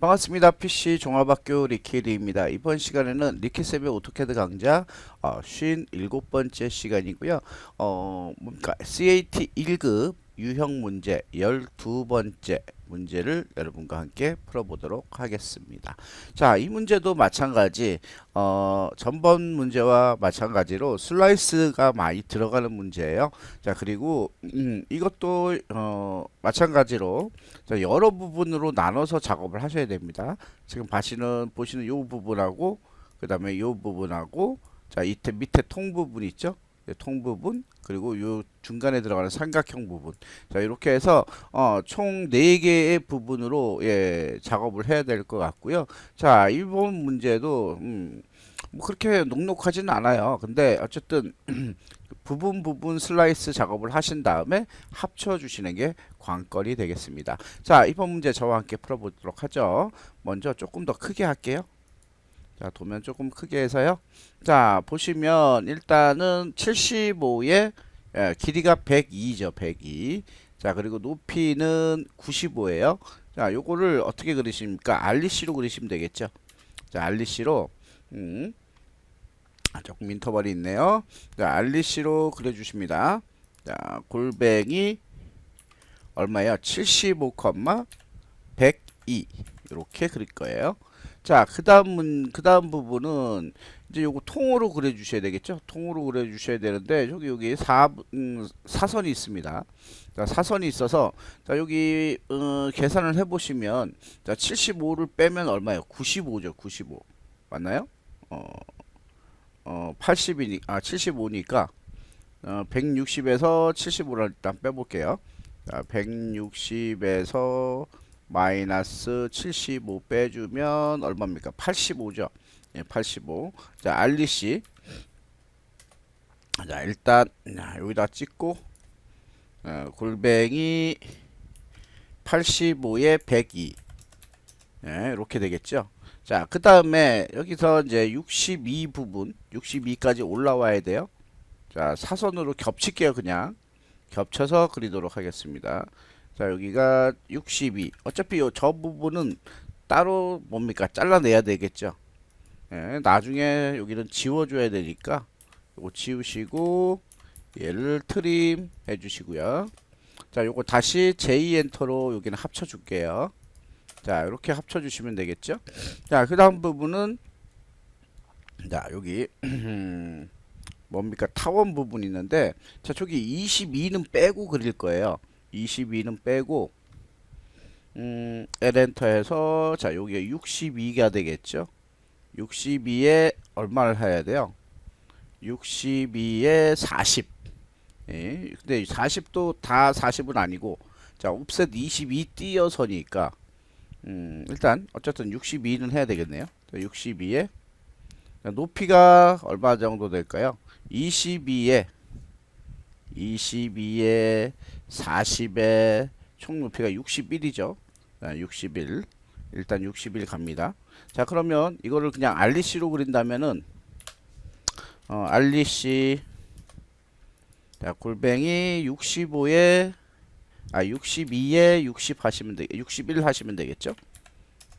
반갑습니다. PC 종합학교 리키리입니다. 이번 시간에는 리키쌤의 오토캐드 강좌 어, 57번째 시간이고요. 어, 뭡니까? CAT 1급 유형 문제 12번째 문제를 여러분과 함께 풀어보도록 하겠습니다. 자, 이 문제도 마찬가지, 어, 전번 문제와 마찬가지로 슬라이스가 많이 들어가는 문제예요. 자, 그리고, 음, 이것도, 어, 마찬가지로 자, 여러 부분으로 나눠서 작업을 하셔야 됩니다. 지금 보시는, 보시는 이 부분하고, 그 다음에 이 부분하고, 자, 이때 밑에 통 부분 있죠? 네, 통 부분 그리고 요 중간에 들어가는 삼각형 부분. 자 이렇게 해서 어, 총 4개의 부분으로 예, 작업을 해야 될 것 같고요. 자 이번 문제도 음, 뭐 그렇게 녹록하지는 않아요. 근데 어쨌든 부분 부분 슬라이스 작업을 하신 다음에 합쳐 주시는 게 관건이 되겠습니다. 자 이번 문제 저와 함께 풀어보도록 하죠. 먼저 조금 더 크게 할게요 자, 도면 조금 크게 해서요. 자, 보시면 일단은 75의 예, 길이가 102죠. 102. 자, 그리고 높이는 95예요. 자, 요거를 어떻게 그리십니까? 알리시로 그리시면 되겠죠. 자, 알리시로 음. 아, 조금 인터벌이 있네요. 자, 알리시로 그려 주십니다. 자, 골뱅이 얼마예요? 75, 102 이렇게 그릴 거예요. 자, 그 다음, 그 다음 부분은 이제 요거 통으로 그려 주셔야 되겠죠? 통으로 그려 주셔야 되는데, 여기, 여기 사, 음, 사선이 있습니다. 자, 사선이 있어서, 자, 여기, 어, 계산을 해보시면, 자, 75를 빼면 얼마예요? 95죠, 95. 맞나요? 어, 어, 80이니, 아, 75니까, 어, 160에서 75를 일단 빼볼게요. 자, 160에서 마이너스 75 빼주면 얼마입니까? 85죠. 예, 85. 자, 알리씨. 자, 일단 자, 여기다 찍고 어, 골뱅이 85에 102. 예, 이렇게 되겠죠. 자, 그 다음에 여기서 이제 62 부분, 62까지 올라와야 돼요. 자, 사선으로 겹칠게요, 그냥. 겹쳐서 그리도록 하겠습니다. 자 여기가 62 어차피 요 저 부분은 따로 뭡니까? 잘라내야 되겠죠. 예, 나중에 여기는 지워줘야 되니까 요거 지우시고 얘를 트림 해주시고요. 자 요거 다시 J 엔터로 여기는 합쳐 줄게요. 자 이렇게 합쳐 주시면 되겠죠? 자 그 다음 부분은 자 여기 뭡니까? 타원 부분 있는데 자 저기 22는 빼고 그릴 거예요 22는 빼고 음, 엘엔터에서 자 여기가 62가 되겠죠? 62에 얼마를 해야 돼요? 62에 40 예, 근데 40도 다 40은 아니고 자 옵셋 22 띄어서니까 음, 일단 어쨌든 62는 해야 되겠네요. 62에. 높이가 얼마 정도 될까요? 22에 22에 40에 총 높이가 61이죠. 61. 일단 61 갑니다. 자, 그러면 이거를 그냥 알리씨로 그린다면은 어, 알리씨 자, 골뱅이 65에 아, 62에 60 하시면 되 61 하시면 되겠죠?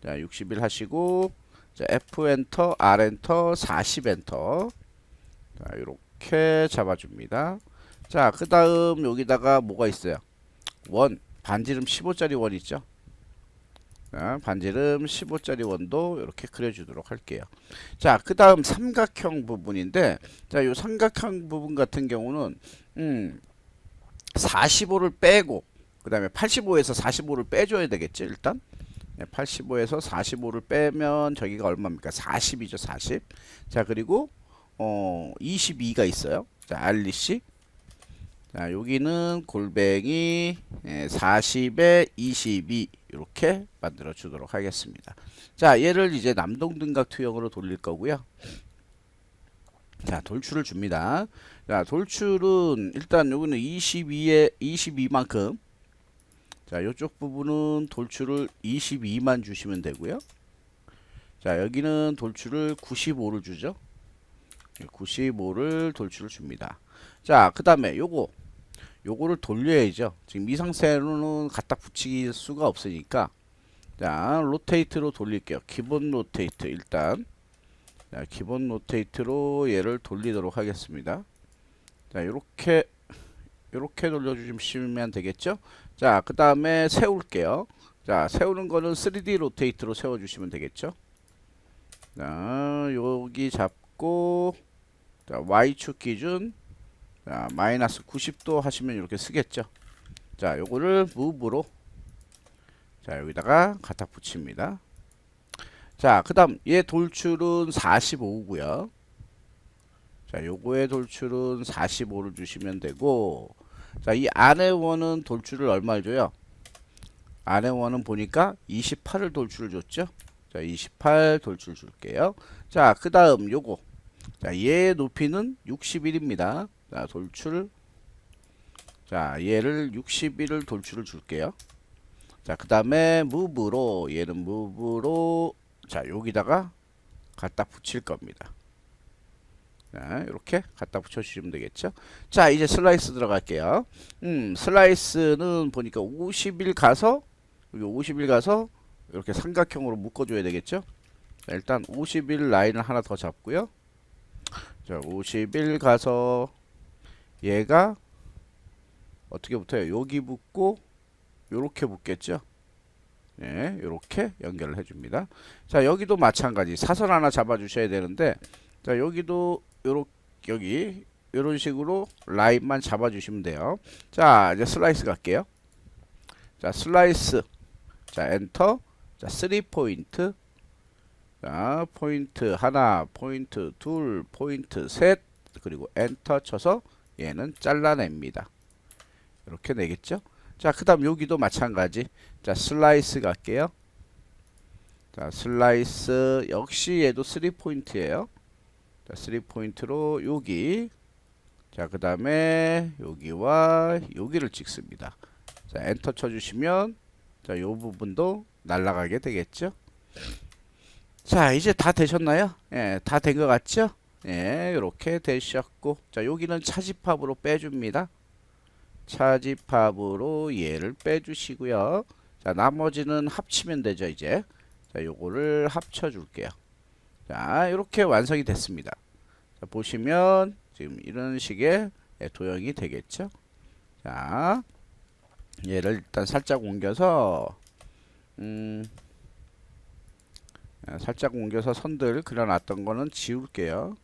자, 61 하시고 자, F 엔터, R 엔터, 40 엔터. 자, 이렇게 잡아 줍니다. 자, 그 다음 여기다가 뭐가 있어요? 원, 반지름 15짜리 원 있죠? 자, 반지름 15짜리 원도 이렇게 그려주도록 할게요. 자, 그 다음 삼각형 부분인데, 자, 요 삼각형 부분 같은 경우는, 음, 45를 빼고, 그 다음에 85에서 45를 빼줘야 되겠죠, 일단? 85에서 45를 빼면 저기가 얼마입니까? 40이죠, 40. 자, 그리고, 어, 22가 있어요. 자, 알리씨. 자, 여기는 골뱅이 40에 22 이렇게 만들어 주도록 하겠습니다. 자, 얘를 이제 남동등각 투영으로 돌릴 거고요. 자, 돌출을 줍니다. 자, 돌출은 일단 여기는 22에 22만큼 자, 이쪽 부분은 돌출을 22만 주시면 되고요. 자, 여기는 돌출을 95를 주죠. 95를 돌출을 줍니다. 자, 그 다음에 요거 요거를 돌려야죠. 지금 이 상태로는 갖다 붙일 수가 없으니까 자, 로테이트로 돌릴게요. 기본 로테이트 일단. 자, 기본 로테이트로 얘를 돌리도록 하겠습니다. 자, 요렇게 요렇게 돌려주시면 되겠죠? 자, 그 다음에 세울게요. 자, 세우는 거는 3D 로테이트로 세워주시면 되겠죠? 자, 여기 잡고 자, Y축 기준 자, 마이너스 90도 하시면 이렇게 쓰겠죠? 자, 요거를 무브로 자, 여기다가 갖다 붙입니다. 자, 그 다음 얘 돌출은 45고요. 자, 요거의 돌출은 45를 주시면 되고 자, 이 안의 원은 돌출을 얼마를 줘요? 안의 원은 보니까 28을 돌출을 줬죠? 자, 28 돌출 줄게요. 자, 그 다음 요거. 자, 얘의 높이는 61입니다. 자, 돌출. 자, 얘를 61을 돌출을 줄게요. 자, 그 다음에 무브로, 얘는 무브로, 자, 여기다가 갖다 붙일 겁니다. 자, 이렇게 갖다 붙여주시면 되겠죠. 자, 이제 슬라이스 들어갈게요. 음, 슬라이스는 보니까 50일 가서, 여기 50일 가서, 이렇게 삼각형으로 묶어줘야 되겠죠. 자, 일단 50일 라인을 하나 더 잡고요. 자, 50일 가서, 얘가 어떻게 붙어요? 여기 붙고, 요렇게 붙겠죠. 예, 요렇게 연결을 해줍니다. 자, 여기도 마찬가지. 사선 하나 잡아주셔야 되는데, 자, 여기도 요렇게, 여기, 요런 식으로 라인만 잡아주시면 돼요. 자, 이제 슬라이스 갈게요. 자, 슬라이스. 자, 엔터. 자, 3 포인트. 자, 포인트 하나, 포인트 둘, 포인트 셋. 그리고 엔터 쳐서 얘는 잘라냅니다. 이렇게 내겠죠? 자, 그 다음 여기도 마찬가지. 자, 슬라이스 갈게요. 자, 슬라이스 역시 얘도 3포인트예요. 자, 3포인트로 여기. 자, 그 다음에 여기와 여기를 찍습니다. 자, 엔터 쳐주시면 자, 요 부분도 날아가게 되겠죠. 자, 이제 다 되셨나요? 예, 다 된 것 같죠? 예, 이렇게 되셨고, 자, 여기는 차집합으로 빼줍니다. 차집합으로 얘를 빼주시고요. 자, 나머지는 합치면 되죠, 이제. 자, 요거를 합쳐 줄게요. 자, 이렇게 완성이 됐습니다. 자, 보시면 지금 이런 식의 예, 도형이 되겠죠. 자, 얘를 일단 살짝 옮겨서 음, 아, 살짝 옮겨서 선들 그려놨던 거는 지울게요.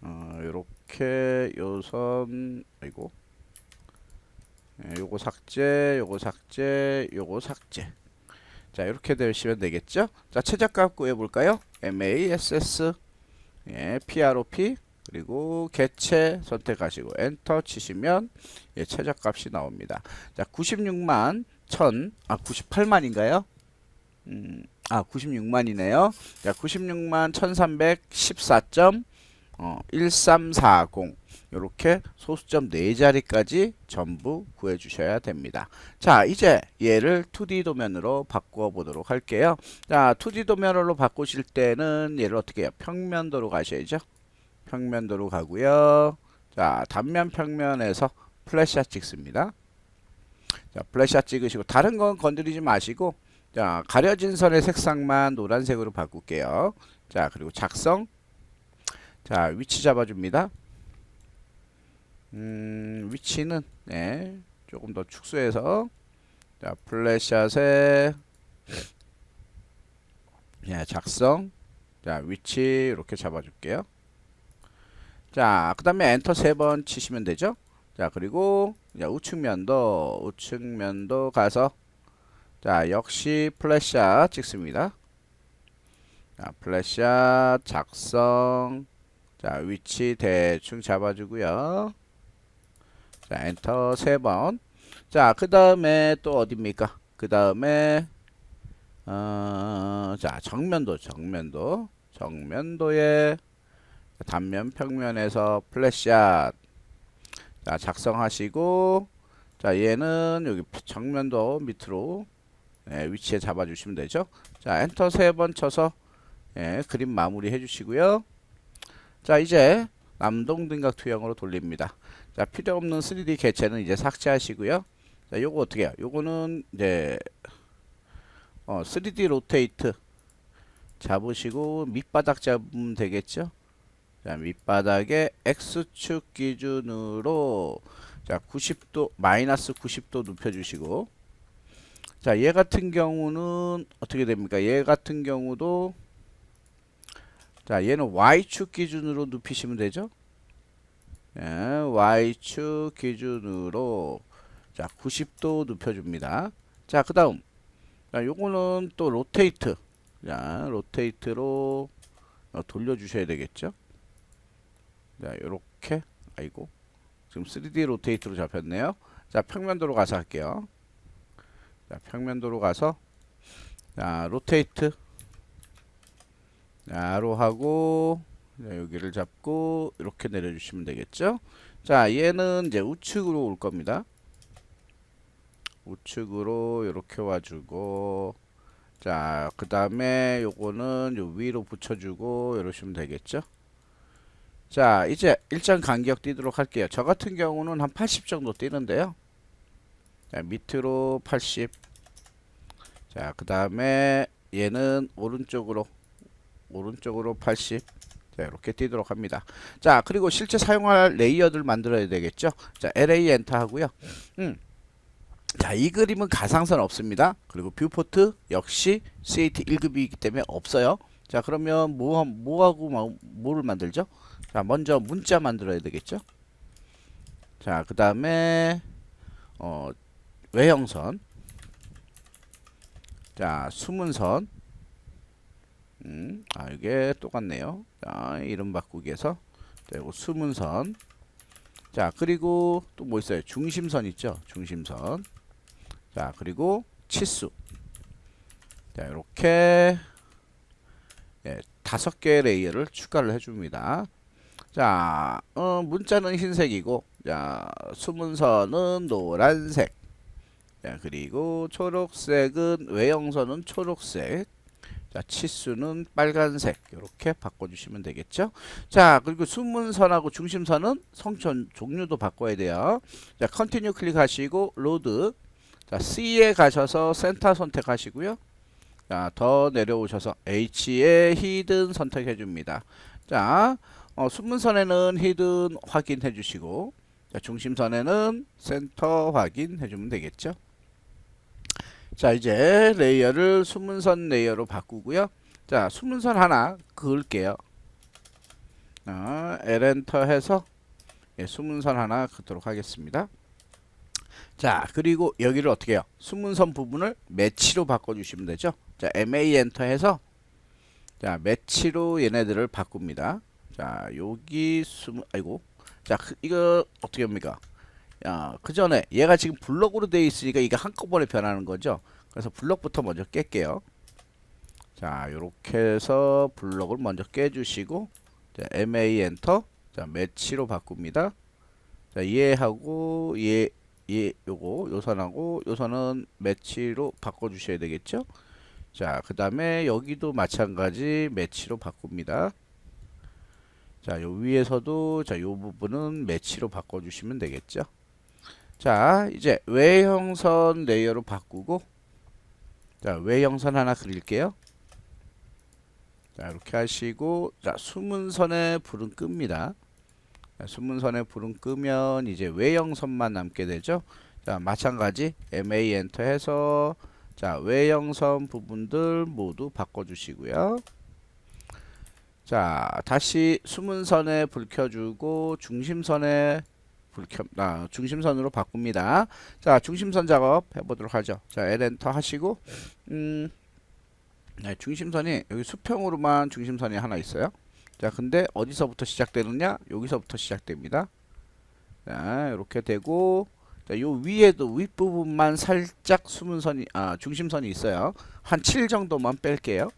어, 요렇게 요선 아이고 예, 요거 삭제, 요거 삭제, 요거 삭제. 자, 이렇게 되시면 되겠죠? 자, 최저값 구해 볼까요? MASS 예, PROP 그리고 개체 선택하시고 엔터 치시면 예, 최저값이 나옵니다. 자, 96만 1000, 아 98만인가요? 음, 아 96만이네요. 자, 96만 1314점 어, 1340 이렇게 소수점 4자리까지 전부 구해 주셔야 됩니다. 자, 이제 얘를 2D 도면으로 바꿔 보도록 할게요. 자, 2D 도면으로 바꾸실 때는 얘를 어떻게 해요? 평면도로 가셔야죠. 평면도로 가고요. 자, 단면 평면에서 플래시샷 찍습니다. 자, 플래시샷 찍으시고 다른 건 건드리지 마시고 자, 가려진 선의 색상만 노란색으로 바꿀게요. 자, 그리고 작성 자, 위치 잡아줍니다. 음, 위치는 네, 조금 더 축소해서 자, 플래시샷에 예, 작성 자, 위치 이렇게 잡아줄게요. 자, 그 다음에 엔터 세 번 치시면 되죠. 자, 그리고 자, 우측면도 우측면도 가서 자, 역시 플래시샷 찍습니다. 자, 플래시샷 작성 자, 위치 대충 잡아주고요. 자, 엔터 세 번. 자, 그 다음에 또 어딥니까? 그 다음에 어, 자, 정면도, 정면도, 정면도에 단면 평면에서 플래시샷. 자, 작성하시고, 자, 얘는 여기 정면도 밑으로 예, 위치에 잡아주시면 되죠. 자, 엔터 세 번 쳐서 예, 그림 마무리 해주시고요. 자, 이제 남동등각 투영으로 돌립니다. 자, 필요 없는 3D 개체는 이제 삭제하시고요. 자, 요거 어떻게 해요? 요거는 이제 어, 3D 로테이트 잡으시고 밑바닥 잡으면 되겠죠? 자, 밑바닥에 X축 기준으로 자, 90도 마이너스 90도 눕혀 주시고 자, 얘 같은 경우는 어떻게 됩니까? 얘 같은 경우도 자, 얘는 Y축 기준으로 눕히시면 되죠? 예, Y축 기준으로 자, 90도 눕혀 줍니다. 자, 그 다음 자, 요거는 또 로테이트. 자, 로테이트로 어, 돌려 주셔야 되겠죠? 자, 요렇게 아이고. 지금 3D 로테이트로 잡혔네요. 자, 평면도로 가서 할게요. 자, 평면도로 가서 자, 로테이트 자로 하고 자, 여기를 잡고 이렇게 내려 주시면 되겠죠? 자, 얘는 이제 우측으로 올 겁니다. 우측으로 이렇게 와주고 자, 그 다음에 요거는 요 위로 붙여주고 이러시면 되겠죠? 자, 이제 일정 간격 뛰도록 할게요. 저 같은 경우는 한 80 정도 뛰는데요. 자, 밑으로 80. 자, 그 다음에 얘는 오른쪽으로 오른쪽으로 80. 자, 이렇게 뛰도록 합니다. 자, 그리고 실제 사용할 레이어들 만들어야 되겠죠? 자, LA 엔터 하고요. 음. 자, 이 그림은 가상선 없습니다. 그리고 뷰포트 역시 CAT 1급이기 때문에 없어요. 자, 그러면 뭐, 뭐하고 뭐- 뭐를 만들죠? 자, 먼저 문자 만들어야 되겠죠? 자, 그 다음에, 어, 외형선. 자, 수문선. 음, 아, 이게 똑같네요. 자, 이름 바꾸기에서. 자, 이거 수문선. 자, 그리고 또 뭐 있어요? 중심선 있죠? 중심선. 자, 그리고 치수. 자, 이렇게 예, 다섯 개의 레이어를 추가를 해줍니다. 자, 어, 문자는 흰색이고, 자, 수문선은 노란색. 자, 그리고 초록색은 외형선은 초록색. 자, 치수는 빨간색. 이렇게 바꿔주시면 되겠죠. 자, 그리고 수문선하고 중심선은 성천 종류도 바꿔야 돼요. 자, 컨티뉴 클릭하시고, 로드. 자, C에 가셔서 센터 선택하시고요. 자, 더 내려오셔서 H에 히든 선택해 줍니다. 자, 어, 수문선에는 히든 확인해 주시고, 자, 중심선에는 센터 확인해 주면 되겠죠. 자, 이제 레이어를 수문선 레이어로 바꾸고요. 자, 수문선 하나 그을게요. 아, L엔터 해서 예, 수문선 하나 긋도록 하겠습니다. 자, 그리고 여기를 어떻게 해요? 수문선 부분을 매치로 바꿔주시면 되죠. 자, MA 엔터 해서 자, 매치로 얘네들을 바꿉니다. 자, 여기 수문, 아이고. 자, 그, 이거 어떻게 합니까? 야, 그 전에 얘가 지금 블럭으로 되어 있으니까 이게 한꺼번에 변하는 거죠. 그래서 블럭부터 먼저 깰게요. 자, 요렇게 해서 블럭을 먼저 깨주시고, 자, MA 엔터, 자, 매치로 바꿉니다. 자, 얘하고 얘, 얘, 요거, 요선하고 요선은 매치로 바꿔 주셔야 되겠죠. 자, 그 다음에 여기도 마찬가지 매치로 바꿉니다. 자, 요 위에서도 자, 요 부분은 매치로 바꿔 주시면 되겠죠. 자, 이제 외형선 레이어로 바꾸고, 자, 외형선 하나 그릴게요. 자, 이렇게 하시고, 자, 수문선에 불은 끕니다. 자, 수문선에 불은 끄면 이제 외형선만 남게 되죠. 자, 마찬가지 MA 엔터 해서 자, 외형선 부분들 모두 바꿔주시고요. 자, 다시 수문선에 불 켜주고 중심선에 불 켜, 아, 중심선으로 바꿉니다. 자, 중심선 작업 해보도록 하죠. 자, L 엔터 하시고, 음, 네, 중심선이 여기 수평으로만 중심선이 하나 있어요. 자, 근데 어디서부터 시작되느냐? 여기서부터 시작됩니다. 자, 이렇게 되고, 자, 요 위에도 윗부분만 살짝 수문선이, 아, 중심선이 있어요. 한 7 정도만 뺄게요.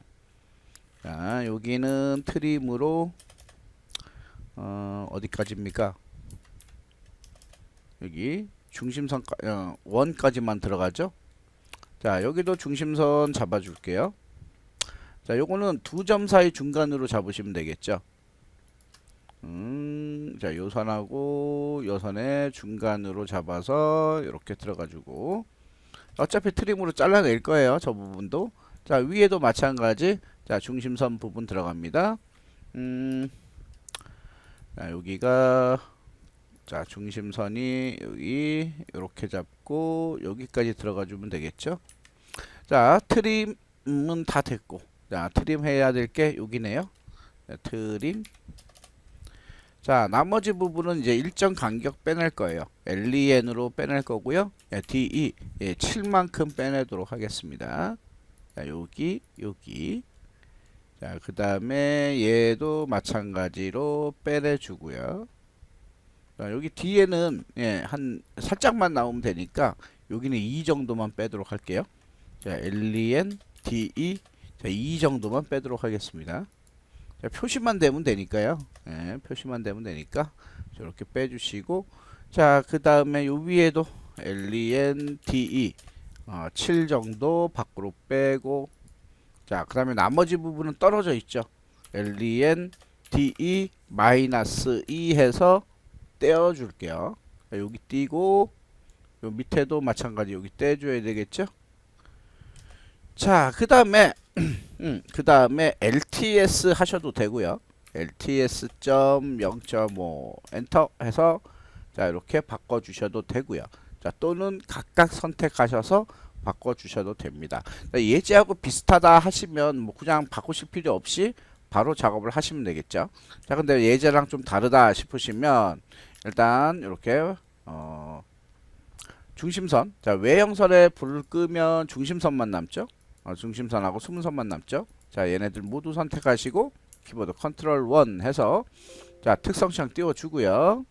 자, 여기는 트림으로, 어, 어디까지입니까? 여기 중심선, 어, 원까지만 들어가죠? 자, 여기도 중심선 잡아줄게요. 자, 요거는 두 점 사이 중간으로 잡으시면 되겠죠. 음, 자, 요선하고 요선의 중간으로 잡아서 이렇게 들어가지고 어차피 트림으로 잘라낼 거예요. 저 부분도. 자, 위에도 마찬가지. 자, 중심선 부분 들어갑니다. 음, 자, 여기가 자, 중심선이 여기 이렇게 잡고 여기까지 들어가 주면 되겠죠? 자, 트림은 다 됐고. 자, 트림 해야 될 게 여기네요. 자, 트림. 자, 나머지 부분은 이제 일정 간격 빼낼 거예요. LEN으로 빼낼 거고요. 예, DE 예, 7만큼 빼내도록 하겠습니다. 자, 여기, 여기. 자, 그 다음에 얘도 마찬가지로 빼내주고요. 자, 여기 뒤에는 예, 한 살짝만 나오면 되니까 여기는 2 정도만 빼도록 할게요. 자, LEN, DE 자, 2 정도만 빼도록 하겠습니다. 자, 표시만 되면 되니까요. 예, 표시만 되면 되니까 저렇게 빼주시고 자, 그 다음에 요 위에도 LEN, DE 어, 7 정도 밖으로 빼고 자, 그 다음에 나머지 부분은 떨어져 있죠. LEN, DE 마이너스 2 해서 떼어줄게요. 자, 여기 띄고 요 밑에도 마찬가지 여기 떼줘야 되겠죠. 자, 그 다음에 음, 그 다음에 LTS 하셔도 되고요. LTS.0.5 엔터 해서 자 이렇게 바꿔주셔도 되고요. 자 또는 각각 선택하셔서 바꿔주셔도 됩니다. 자, 예제하고 비슷하다 하시면 뭐 그냥 바꾸실 필요 없이 바로 작업을 하시면 되겠죠. 자 근데 예제랑 좀 다르다 싶으시면 일단 이렇게 어 중심선 자 외형선에 불을 끄면 중심선만 남죠. 어, 중심선하고 수문선만 남죠. 자 얘네들 모두 선택하시고 키보드 컨트롤 1 해서 자 특성창 띄워주고요.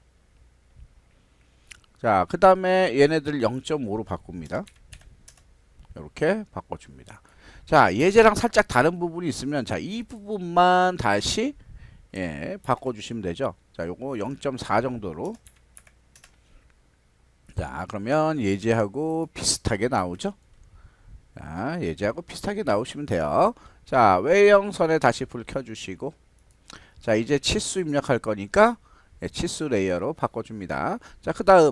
자그 다음에 얘네들 0.5로 바꿉니다. 이렇게 바꿔줍니다. 자 예제랑 살짝 다른 부분이 있으면 자 이 부분만 다시 예 바꿔주시면 되죠. 자 요거 0.4 정도로 자 그러면 예제하고 비슷하게 나오죠. 자, 예제하고 비슷하게 나오시면 돼요. 자, 외형선에 다시 불 켜주시고 자, 이제 치수 입력할 거니까 예, 치수 레이어로 바꿔줍니다. 자, 그 다음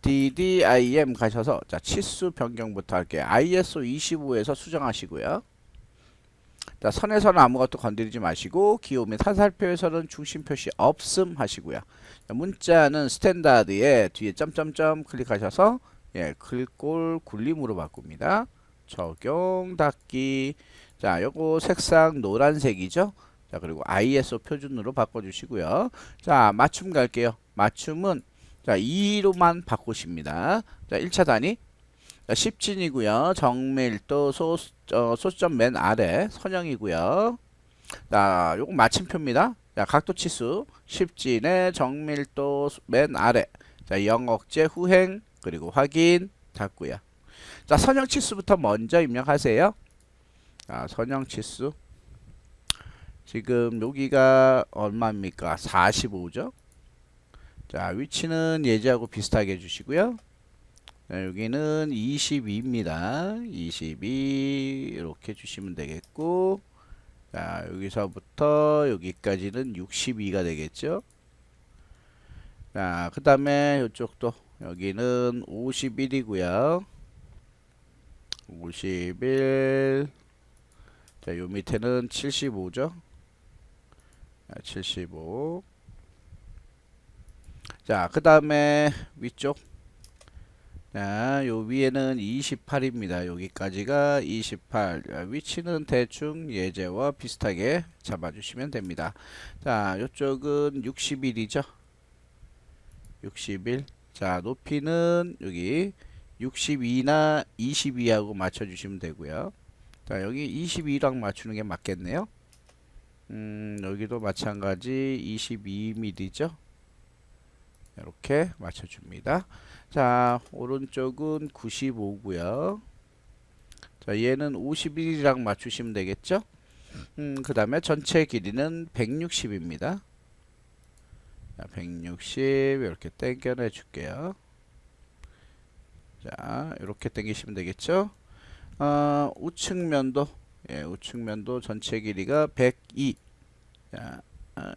DDIM 가셔서 자, 치수 변경부터 할게요. ISO 25에서 수정하시고요. 자, 선에서는 아무것도 건드리지 마시고 기호 및 화살표에서는 중심 표시 없음 하시고요. 자, 문자는 스탠다드에 뒤에 점점점 클릭하셔서 예, 글꼴 굴림으로 바꿉니다. 적용 닫기. 자 요거 색상 노란색이죠? 자 그리고 ISO 표준으로 바꿔 주시고요. 자 맞춤 갈게요. 맞춤은 자 2로만 바꾸십니다. 자 1차 단위. 자 10진이고요. 정밀도 소, 어, 소수점 맨 아래 선형이고요 자 요거 마침표입니다 자 각도 치수 10진의 정밀도 맨 아래 자 0억제 후행 그리고 확인 닫고요 자, 선형 치수부터 먼저 입력하세요. 자, 선형 치수. 지금 여기가 얼마입니까? 45죠. 자, 위치는 예제하고 비슷하게 해 주시고요. 자, 여기는 22입니다. 22 이렇게 주시면 되겠고 자, 여기서부터 여기까지는 62가 되겠죠. 자, 그 다음에 이쪽도 여기는 51이고요. 51. 자, 요 밑에는 75죠. 아, 75. 자, 그 다음에 위쪽. 자, 요 위에는 28입니다. 여기까지가 28. 자, 위치는 대충 예제와 비슷하게 잡아주시면 됩니다. 자, 요쪽은 61이죠. 61. 자, 높이는 여기 62나 22하고 맞춰주시면 되고요. 자 여기 22랑 맞추는 게 맞겠네요. 음 여기도 마찬가지 22mm죠. 이렇게 맞춰줍니다. 자 오른쪽은 95고요. 자 얘는 51이랑 맞추시면 되겠죠. 음, 그 다음에 전체 길이는 160입니다. 자, 160 이렇게 땡겨내 줄게요. 자, 이렇게 당기시면 되겠죠. 어, 우측면도 예, 우측면도 전체 길이가 102. 자, 아,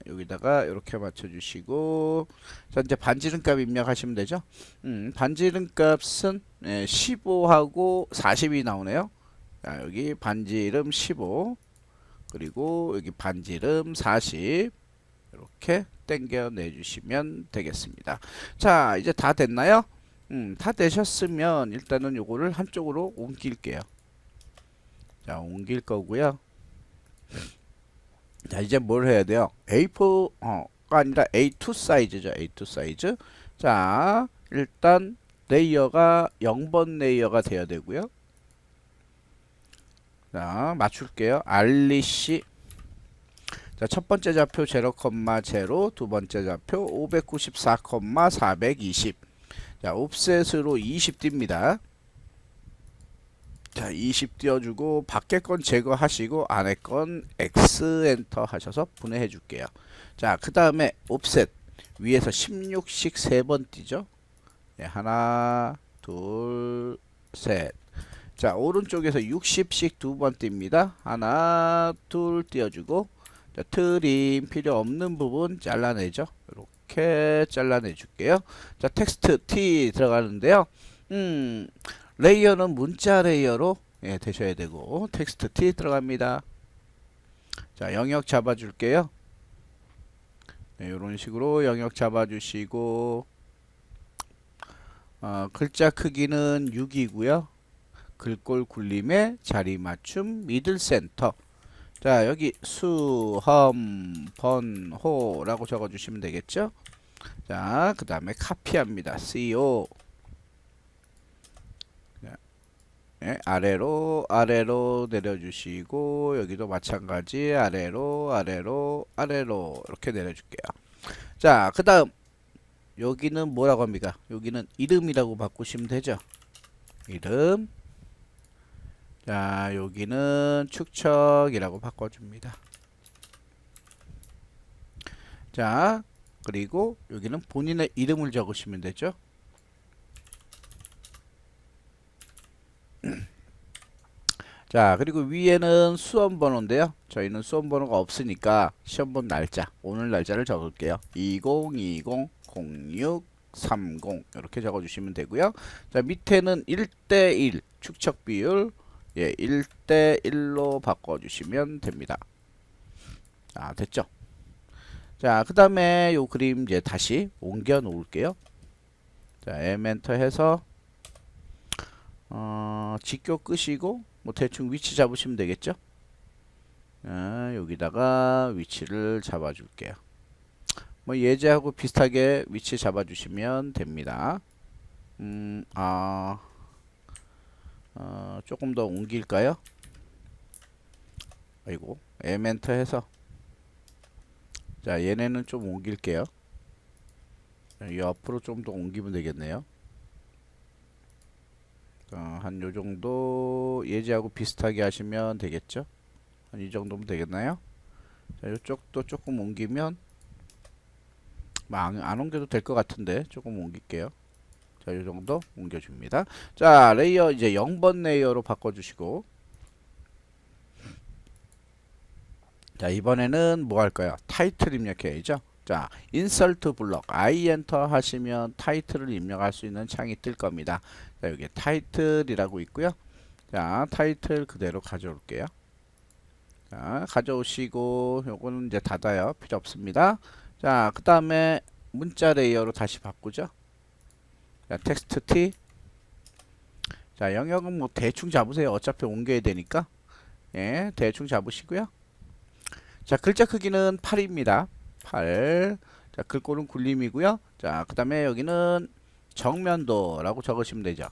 여기다가 이렇게 맞춰주시고 자 이제 반지름 값 입력하시면 되죠? 음, 반지름 값은 예, 15하고 40이 나오네요. 자 여기 반지름 15 그리고 여기 반지름 40 이렇게 땡겨 내 주시면 되겠습니다. 자 이제 다 됐나요? 음, 다 되셨으면 일단은 요거를 한쪽으로 옮길게요. 자 옮길 거고요 자 이제 뭘 해야 돼요? A4 어가 아니라 A2 사이즈죠 A2 사이즈. 자 일단 레이어가 0번 레이어가 돼야 되고요. 자 맞출게요. 알리시. 자 첫 번째 좌표 0,0두 번째 좌표 594,420 자 옵셋으로 20 띕니다 자, 20 띄워주고 밖에 건 제거하시고 안에 건 X 엔터 하셔서 분해해 줄게요. 자, 그 다음에 옵셋 위에서 16씩 세번 띄죠. 네, 하나, 둘, 셋. 자, 오른쪽에서 60씩 두번 띱니다. 하나, 둘 띄워주고 자, 트림 필요 없는 부분 잘라내죠. 이렇게 잘라내 줄게요. 자, 텍스트 T 들어가는데요. 음, 레이어는 문자 레이어로 예, 되셔야 되고 텍스트 T 들어갑니다. 자 영역 잡아줄게요. 네, 이런 식으로 영역 잡아주시고 어, 글자 크기는 6이고요. 글꼴 굴림의 자리 맞춤 미들 센터. 자 여기 수, 험, 번, 호라고 적어주시면 되겠죠. 자 그 다음에 카피합니다. CO 예, 아래로 아래로 내려주시고 여기도 마찬가지 아래로 아래로 아래로 이렇게 내려줄게요. 자, 그 다음 여기는 뭐라고 합니까? 여기는 이름이라고 바꾸시면 되죠. 이름. 자, 여기는 축척이라고 바꿔줍니다. 자, 그리고 여기는 본인의 이름을 적으시면 되죠. 자 그리고 위에는 수험 번호인데요. 저희는 수험 번호가 없으니까 시험 본 날짜 오늘 날짜를 적을게요. 2020-0630 이렇게 적어주시면 되고요. 자 밑에는 1대1 축척 비율 예 1대1로 바꿔주시면 됩니다. 아 됐죠? 자그 다음에 요 그림 이제 다시 옮겨 놓을게요. 자 M 엔터 해서 어, 직교 끄시고 뭐 대충 위치 잡으시면 되겠죠? 아, 여기다가 위치를 잡아 줄게요. 뭐 예제하고 비슷하게 위치 잡아 주시면 됩니다. 음, 아, 어, 조금 더 옮길까요? 아이고 에멘터 해서. 자 얘네는 좀 옮길게요. 옆으로 좀 더 옮기면 되겠네요 어, 한 요정도 예제하고 비슷하게 하시면 되겠죠? 한 이 정도면 되겠나요? 자 이쪽도 조금 옮기면 뭐 안, 안 옮겨도 될 것 같은데 조금 옮길게요. 자 요정도 옮겨줍니다. 자 레이어 이제 0번 레이어로 바꿔주시고. 자 이번에는 뭐 할까요? 타이틀 입력해야죠. 자, 인설트 블럭 I 엔터 하시면 타이틀을 입력할 수 있는 창이 뜰 겁니다. 자, 여기 타이틀이라고 있고요. 자, 타이틀 그대로 가져올게요. 자, 가져오시고 요거는 이제 닫아요. 필요 없습니다. 자, 그 다음에 문자 레이어로 다시 바꾸죠. 자, 텍스트 T. 자, 영역은 뭐 대충 잡으세요. 어차피 옮겨야 되니까. 예, 대충 잡으시고요. 자, 글자 크기는 8입니다. 8. 자, 글꼴은 굴림이고요. 자, 그 다음에 여기는 정면도라고 적으시면 되죠.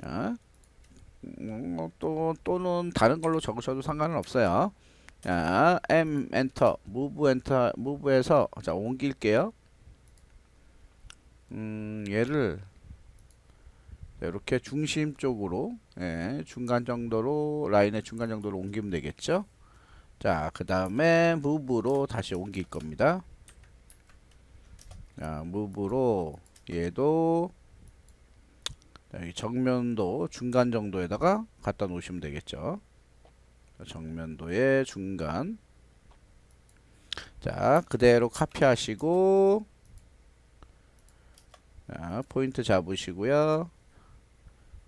자, 음, 뭐 또, 또는 다른 걸로 적으셔도 상관은 없어요. 자, M 엔터, 무브 엔터, 무브에서 자, 옮길게요. 음, 얘를 이렇게 중심 쪽으로, 예, 중간 정도로, 라인의 중간 정도로 옮기면 되겠죠. 자, 그 다음에 무브로 다시 옮길 겁니다. 자, 무브로 얘도 여기 정면도 중간 정도에다가 갖다 놓으시면 되겠죠. 정면도의 중간 자, 그대로 카피하시고 자, 포인트 잡으시고요.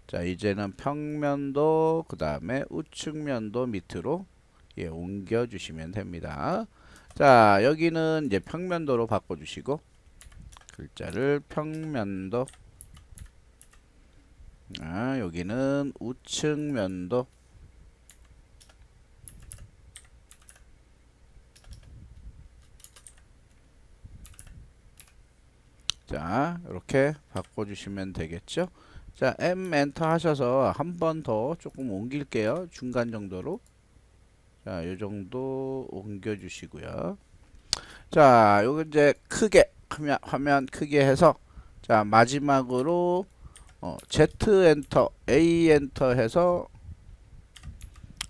자, 이제는 평면도 그 다음에 우측면도 밑으로 예, 옮겨 주시면 됩니다. 자, 여기는 이제 평면도로 바꿔 주시고 글자를 평면도 아, 여기는 우측면도 자, 이렇게 바꿔 주시면 되겠죠? 자, M 엔터 하셔서 한 번 더 조금 옮길게요. 중간 정도로. 자, 요 정도 옮겨 주시고요. 자, 요거 이제 크게 화면, 화면 크게 해서 자, 마지막으로 어, Z 엔터, A 엔터 해서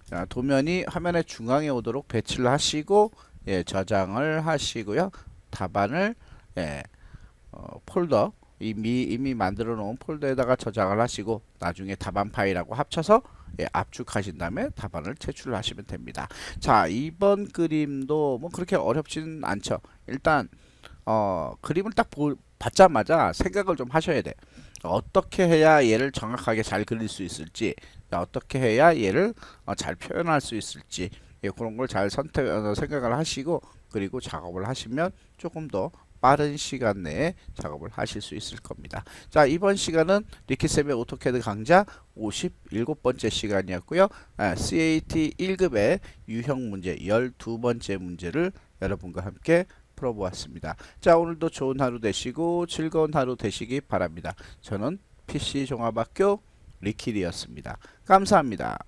자, 도면이 화면의 중앙에 오도록 배치를 하시고 예, 저장을 하시고요. 답안을 예, 어, 폴더 이미 이미 만들어 놓은 폴더에다가 저장을 하시고 나중에 답안 파일하고 합쳐서 예, 압축하신 다음에 답안을 제출을 하시면 됩니다. 자, 이번 그림도 뭐 그렇게 어렵지는 않죠. 일단 어, 그림을 딱 보, 받자마자 생각을 좀 하셔야 돼. 어떻게 해야 얘를 정확하게 잘 그릴 수 있을지, 어떻게 해야 얘를 어, 잘 표현할 수 있을지, 예, 그런 걸 잘 선택, 어, 생각을 하시고, 그리고 작업을 하시면 조금 더 빠른 시간 내에 작업을 하실 수 있을 겁니다. 자, 이번 시간은 리키쌤의 오토캐드 강좌 57번째 시간이었고요. 아, CAT 1급의 유형 문제 12번째 문제를 여러분과 함께 풀어보았습니다. 자, 오늘도 좋은 하루 되시고 즐거운 하루 되시기 바랍니다. 저는 PC 종합학교 리키리였습니다. 감사합니다.